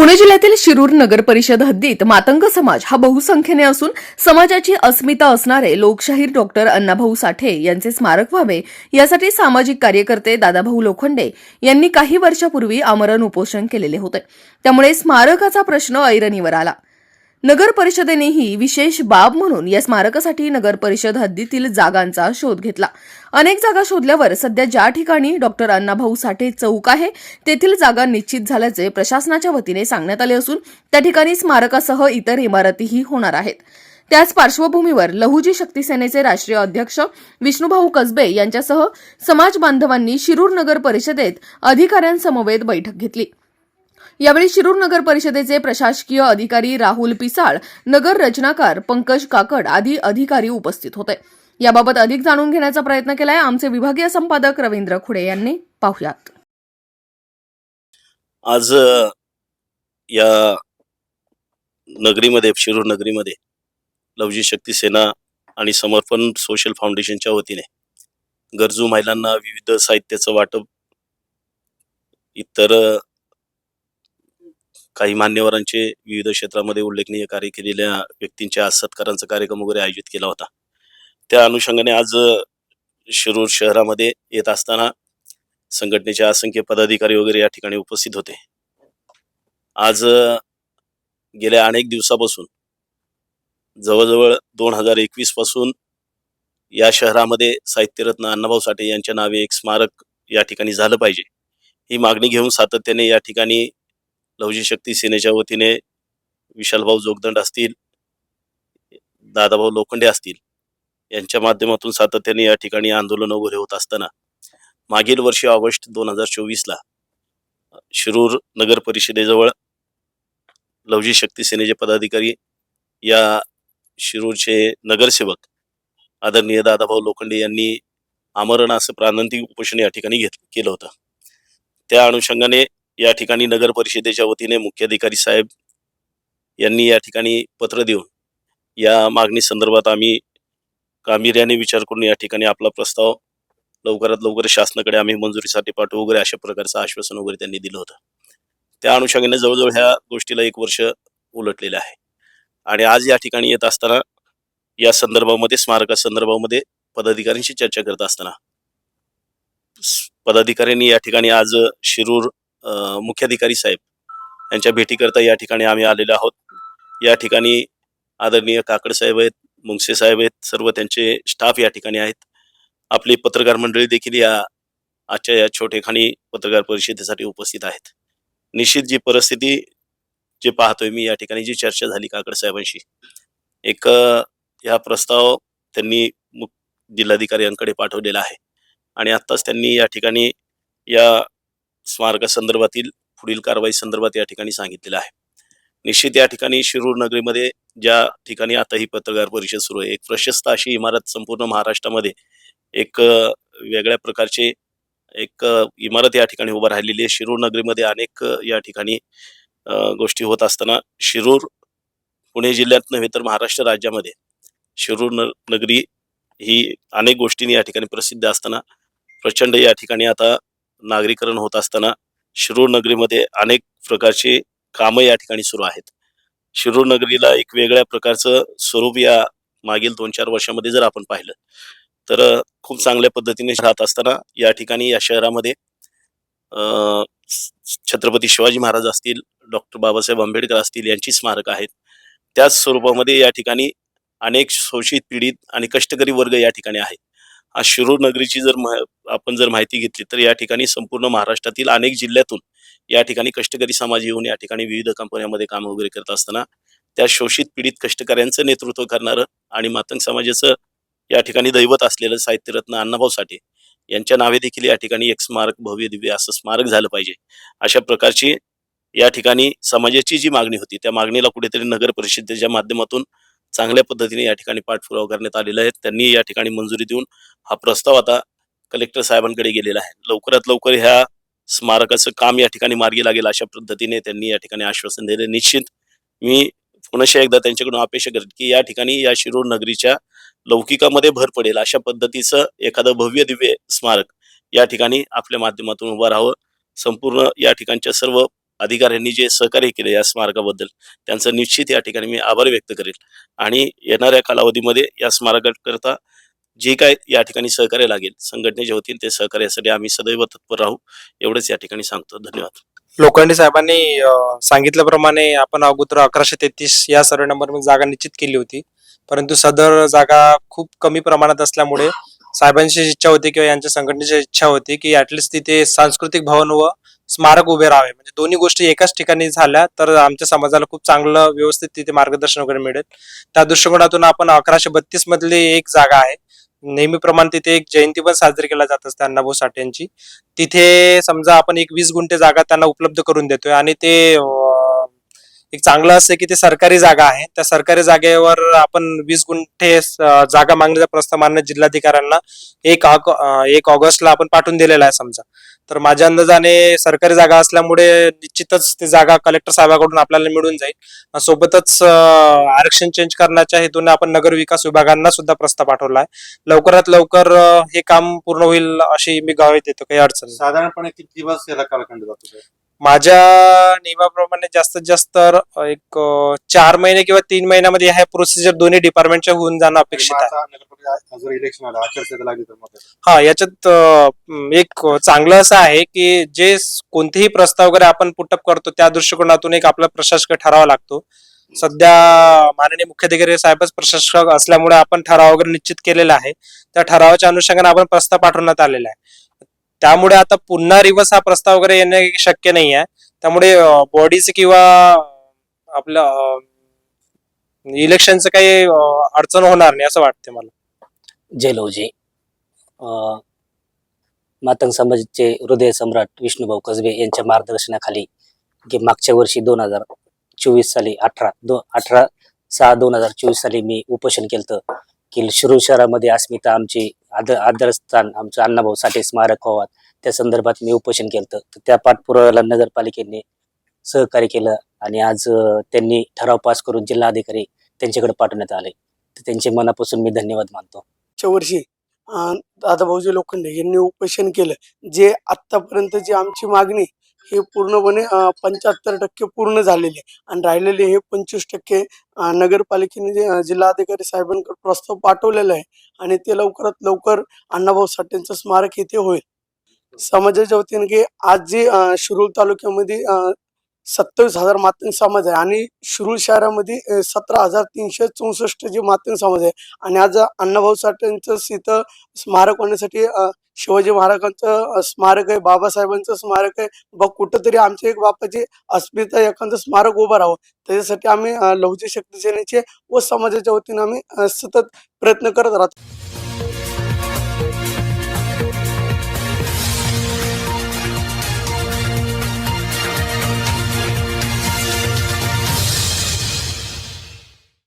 पुणे जिल्ह्यातील शिरूर नगर परिषद हद्दीत मातंग समाज हा बहुसंख्येने असून समाजाची अस्मिता असणारे लोकशाहीर डॉक्टर अण्णाभाऊ साठे यांचे स्मारक व्हावे यासाठी सामाजिक कार्यकर्ते दादाभाऊ लोखंडे यांनी काही वर्षापूर्वी आमरण उपोषण केलेले होते. त्यामुळे स्मारकाचा प्रश्न ऐरणीवर आला. नगर परिषदेनेही विशेष बाब म्हणून या स्मारकासाठी नगर परिषद हद्दीतील जागांचा शोध घेतला. अनेक जागा शोधल्यावर सध्या ज्या ठिकाणी डॉक्टर अण्णाभाऊ साठे चौक आहे तेथील जागा निश्चित झाल्याचे प्रशासनाच्या वतीने सांगण्यात आले असून त्या ठिकाणी स्मारकासह इतर इमारतीही होणार आहेत. त्याच पार्श्वभूमीवर लहुजी शक्ती सेनेचे राष्ट्रीय अध्यक्ष विष्णुभाऊ कसबे यांच्यासह समाज बांधवांनी शिरूर नगर परिषदेत अधिकाऱ्यांसमवेत बैठक घेतली. यावेळी शिरूर नगर परिषदेचे प्रशासकीय अधिकारी राहुल पिसाळ नगर रचनाकार पंकज काकड आदी अधिकारी उपस्थित होते. याबाबत अधिक जाणून घेण्याचा प्रयत्न केलाय आमचे विभागीय संपादक रवींद्र खुडे यांनी. पाहुयात. आज या नगरीमध्ये शिरूर नगरीमध्ये लवजी शक्ती सेना आणि समर्पण सोशल फाउंडेशनच्या वतीने गरजू महिलांना विविध साहित्याचं वाटप इतर काही मान्यवरांचे विविध क्षेत्रामध्ये उल्लेखनीय कार्य केलेल्या व्यक्तींच्या आज सत्कारांचा कार्यक्रम वगैरे आयोजित केला होता. त्या अनुषंगाने आज शिरूर शहरामध्ये येत असताना संघटनेचे असंख्य पदाधिकारी वगैरे या ठिकाणी उपस्थित होते. आज गेल्या अनेक दिवसापासून जवळजवळ दोन हजार एकवीसपासून या शहरामध्ये साहित्यरत्न अण्णाभाऊ साठे यांच्या नावे एक स्मारक या ठिकाणी झालं पाहिजे. ही मागणी घेऊन सातत्याने या ठिकाणी लवजी शक्ती सेनेच्या वतीने विशालभाऊ जोगदंड असतील दादाभाऊ लोखंडे असतील यांच्या माध्यमातून सातत्याने या ठिकाणी आंदोलन उभे होत असताना मागील वर्षी ऑगस्ट दोन हजार चोवीसला शिरूर नगर परिषदेजवळ लवजी शक्ती सेनेचे पदाधिकारी या शिरूरचे नगरसेवक आदरणीय दादाभाऊ लोखंडे यांनी आमरण असं प्राणंतिक उपोषण या ठिकाणी घेत केलं होतं. त्या अनुषंगाने या ठिकाणी नगर परिषदेच्या वतीने मुख्याधिकारी साहेब यांनी या ठिकाणी पत्र देऊन या मागणी संदर्भात आम्ही गांभीर्याने विचार करून या ठिकाणी आपला प्रस्ताव लवकरात लवकर शासनाकडे आम्ही मंजुरीसाठी पाठवू वगैरे अशा प्रकारचं आश्वासन वगैरे त्यांनी दिलं होतं. त्या अनुषंगाने जवळजवळ ह्या गोष्टीला एक वर्ष उलटलेलं आहे. आणि आज या ठिकाणी येत असताना या संदर्भामध्ये स्मारका संदर्भामध्ये पदाधिकाऱ्यांशी चर्चा करत असताना पदाधिकाऱ्यांनी या ठिकाणी आज शिरूर मुख्याधिकारी साहेब यांच्या भेटीकरता या ठिकाणी आम्ही आलेलो आहोत. या ठिकाणी आदरणीय काकड साहेब आहेत मुंगसे साहेब आहेत सर्व त्यांचे स्टाफ या ठिकाणी आहेत. आपली पत्रकार मंडळी देखील या आजच्या या छोटेखानी पत्रकार परिषदेसाठी उपस्थित आहेत. निश्चित जी परिस्थिती जे पाहतोय मी या ठिकाणी जी चर्चा झाली काकड साहेबांशी एक हा प्रस्ताव त्यांनी जिल्हाधिकाऱ्यांकडे पाठवलेला आहे. आणि आत्ताच त्यांनी या ठिकाणी या स्मारकासंदर्भातील पुढील कारवाई संदर्भात या ठिकाणी सांगितलेलं आहे. निश्चित या ठिकाणी शिरूर नगरीमध्ये ज्या ठिकाणी आता ही पत्रकार परिषद सुरू आहे एक प्रशस्त अशी इमारत संपूर्ण महाराष्ट्रामध्ये एक वेगळ्या प्रकारचे एक इमारत या ठिकाणी उभा राहिलेली आहे. शिरूर नगरीमध्ये अनेक या ठिकाणी गोष्टी होत असताना शिरूर पुणे जिल्ह्यात नव्हे तर महाराष्ट्र राज्यामध्ये शिरूर नगरी ही अनेक गोष्टींनी या ठिकाणी प्रसिद्ध असताना प्रचंड या ठिकाणी आता नागरीकरण होत असताना शिरूर नगरीमध्ये अनेक प्रकारची कामं या ठिकाणी सुरू आहेत. शिरूर नगरीला एक वेगळ्या प्रकारचं स्वरूप या मागील दोन चार वर्षामध्ये जर आपण पाहिलं तर खूप चांगल्या पद्धतीने राहत असताना या ठिकाणी या शहरामध्ये छत्रपती शिवाजी महाराज असतील डॉक्टर बाबासाहेब आंबेडकर असतील यांची स्मारक आहेत. त्याच स्वरूपामध्ये या ठिकाणी अनेक शोषित पीडित आणि कष्टकरी वर्ग या ठिकाणी आहेत आज शिरूर नगरीची जर आपण जर माहिती घेतली तर या ठिकाणी संपूर्ण महाराष्ट्रातील अनेक जिल्ह्यातून या ठिकाणी कष्टकरी समाज येऊन या ठिकाणी विविध कंपन्यांमध्ये काम वगैरे करत असताना त्या शोषित पीडित कष्टकऱ्यांचं नेतृत्व करणारं आणि मातंग समाजाचं या ठिकाणी दैवत असलेलं साहित्यरत्न अण्णाभाऊ साठे यांच्या नावे देखील या ठिकाणी एक स्मारक भव्य दिव्य असं स्मारक झालं पाहिजे. अशा प्रकारची या ठिकाणी समाजाची जी मागणी होती त्या मागणीला कुठेतरी नगर परिषदेच्या माध्यमातून चांगल्या पद्धतीने या ठिकाणी पाठपुरावा करण्यात आलेला आहे. त्यांनी या ठिकाणी मंजुरी देऊन हा प्रस्ताव आता कलेक्टर साहेबांकडे गेलेला आहे. लवकरात लवकर ह्या स्मारकाचं काम या ठिकाणी मार्गी लागेल अशा पद्धतीने त्यांनी या ठिकाणी आश्वासन दिले. निश्चित मी पुनश्च एकदा त्यांच्याकडून अपेक्षा करेन की या ठिकाणी या शिरूर नगरीच्या लौकिकामध्ये भर पडेल अशा पद्धतीचं एखादं भव्य दिव्य स्मारक या ठिकाणी आपल्या माध्यमातून उभं राहावं. संपूर्ण या ठिकाणच्या सर्व अधिकाऱ्यांनी जे सहकार्य केले या स्मारकाबद्दल त्यांचं निश्चित या ठिकाणी मी आभार व्यक्त करेल. आणि येणाऱ्या कालावधीमध्ये या स्मारकाकरता जे काय या ठिकाणी सहकार्य लागेल संघटनेचे होतील ते सहकार्यासाठी आम्ही सदैव तत्पर राहू एवढंच या ठिकाणी सांगतो. धन्यवाद. लोखंडे साहेबांनी सांगितल्याप्रमाणे आपण अगोदर अकराशे तेहतीस या सर्वे नंबर जागा निश्चित केली होती. परंतु सदर जागा खूप कमी प्रमाणात असल्यामुळे साहेबांची इच्छा होती किंवा यांच्या संघटनेची इच्छा होती की ऍटलिस्ट तिथे सांस्कृतिक भवन व स्मारक उभे राहावे. म्हणजे दोन्ही गोष्टी एकाच ठिकाणी झाल्या तर आमच्या समाजाला खूप चांगलं व्यवस्थित तिथे मार्गदर्शन वगैरे मिळेल. त्या दृष्टिकोनातून आपण अकराशे बत्तीस मधली एक जागा आहे. नेहमीप्रमाणे तिथे एक जयंती पण साजरी केला जात असते अण्णाभाऊ साठे यांची तिथे समजा आपण एक वीस गुंठे जागा त्यांना उपलब्ध करून देतोय आणि ते एक चांगलं असं की ते सरकारी जागा आहे. त्या सरकारी जागेवर आपण वीस गुंठे जागा मागण्याचा प्रस्ताव मान्य जिल्हाधिकाऱ्यांना एक ऑग- एक ऑगस्टला आपण पाठवून दिलेला आहे समजा. तर माझ्या अंदाजाने सरकारी जागा असल्यामुळे निश्चितच ती जागा कलेक्टर साहेबाकडून आपल्याला मिळून जाईल. सोबतच आरक्षण चेंज करण्याच्या हेतूने आपण नगर विकास विभागांना सुद्धा प्रस्ताव पाठवला आहे. लवकरात लवकर हे काम पूर्ण होईल अशी मी गावी देतो. काही अडचण साधारणपणे किती दिवस याला कालखंड जातो? माझ्या नियमाप्रमाणे जास्तीत जास्त एक चार महिने किंवा तीन महिन्यामध्ये ह्या प्रोसिजर दोन्ही डिपार्टमेंटच्या होऊन जाणं अपेक्षित आहे. हा याच्यात एक चांगलं असं आहे की जे कोणतेही प्रस्ताव वगैरे आपण पुटअप करतो त्या दृष्टिकोनातून एक आपला प्रशासक ठराव लागतो. सध्या माननीय मुख्याधिकारी साहेबच प्रशासक असल्यामुळे आपण ठराव वगैरे निश्चित केलेला आहे. त्या ठरावाच्या अनुषंगाने आपण प्रस्ताव पाठवण्यात आलेला आहे. त्यामुळे आता पुन्हा रिव्हर्स हा प्रस्ताव वगैरे येणे शक्य नाही आहे त्यामुळे बॉडीच किंवा आपलं इलेक्शनचं काही अडचण होणार नाही असं वाटते मला. जय मातंग समाजाचे हृदय सम्राट विष्णुभाऊ कसबे यांच्या मार्गदर्शनाखाली मागच्या वर्षी दोन हजार चोवीस साली अठरा दो अठरा सहा दोन हजार चोवीस साली मी उपोषण केलं की शिरूर शहरामध्ये अस्मिता आमची आदर आदरस्थान आमचं अण्णाभाऊ साठे स्मारक व्हावं. त्या संदर्भात मी उपोषण केलं तर त्या पाठपुराव्याला नगरपालिकेने सहकार्य केलं आणि आज त्यांनी ठराव पास करून जिल्हाधिकारी त्यांच्याकडे पाठवण्यात आले. तर त्यांचे मनापासून मी धन्यवाद मानतो. च्या वर्षी दादाभाऊजी लोखंडे यांनी उपोषण केलं. जे आतापर्यंत जी आमची मागणी हे पूर्णपणे पंच्याहत्तर टक्के पूर्ण झालेले. आहे आणि राहिलेले हे पंचवीस टक्के नगरपालिकेने जे जिल्हाधिकारी साहेबांकडे प्रस्ताव पाठवलेला आहे. आणि ते लवकरात लवकर अण्णाभाऊ साठेंचं स्मारक इथे होईल. समाजाच्या वतीने की आज जे शिरूर तालुक्यामध्ये सत्तावीस हजार मातंग समाज आहे. आणि शिरूर शहरामध्ये सतरा हजार तीनशे चौसष्ट जे मातंग समाज आहे. आणि आज अण्णाभाऊ साठेंचं इथं स्मारक होण्यासाठी शिवाजी महाराजांचं स्मारक आहे. बाबासाहेबांचं स्मारक आहे. बघ कुठंतरी आमच्या एक बापाची अस्मिता एखादं स्मारक उभं राहावं. त्याच्यासाठी आम्ही अ, लहुजी शक्ती सेनेचे व समाजाच्या वतीने आम्ही सतत प्रयत्न करत राहतो.